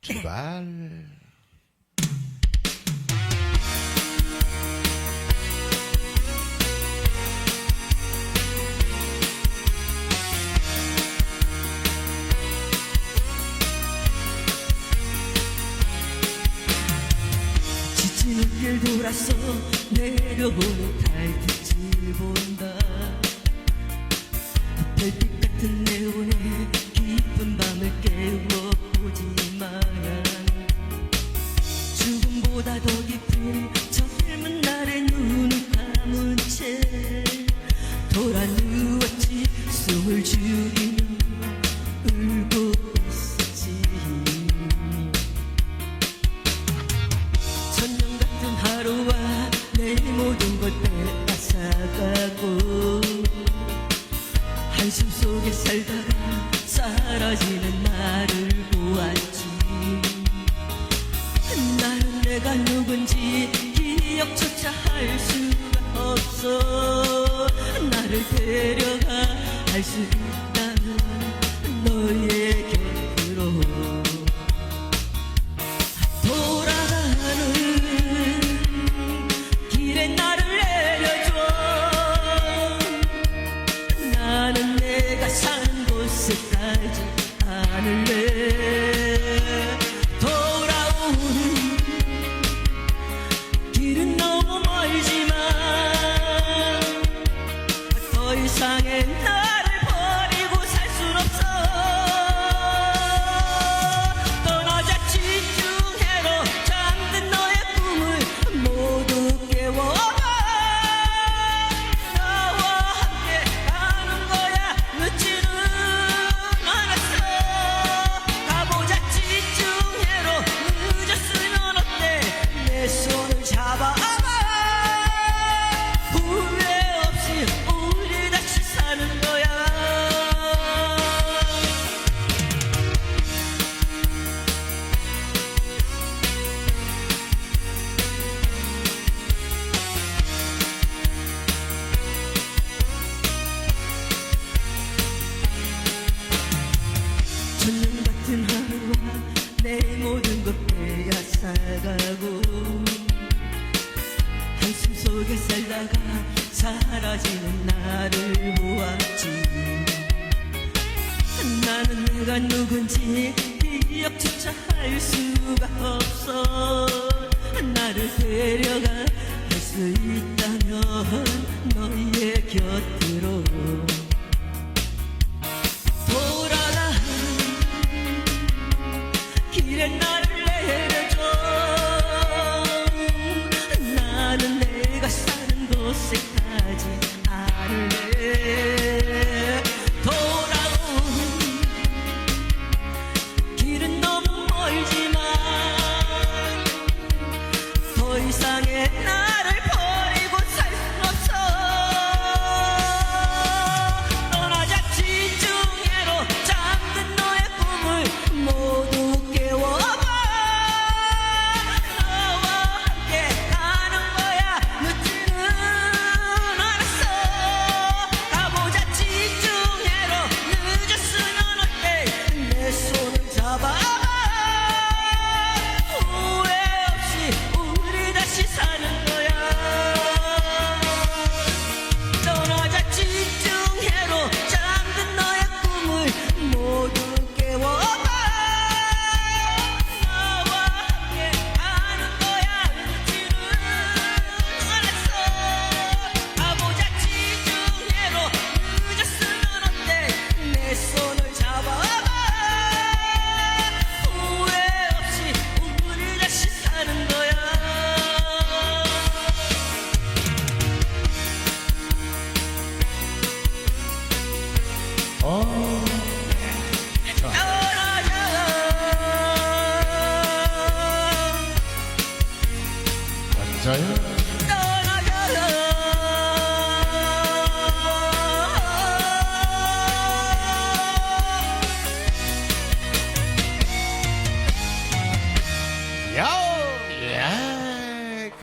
출발. 돌아서 내려오는 달빛을 본다 별빛 같은 내온에 내 모든 걸 빼앗아가고 한숨 속에 살다가 사라지는 나를 보았지. 나는 내가 누군지 기억조차 할 수가 없어. 나를 데려가 할 수 있 I ain't 숨 속에 살다가 사라지는 나를 보았지. 나는 내가 누군지 기억조차 할 수가 없어. 나를 데려가 할 수 있다면 너의 곁으로 midnight. 加油！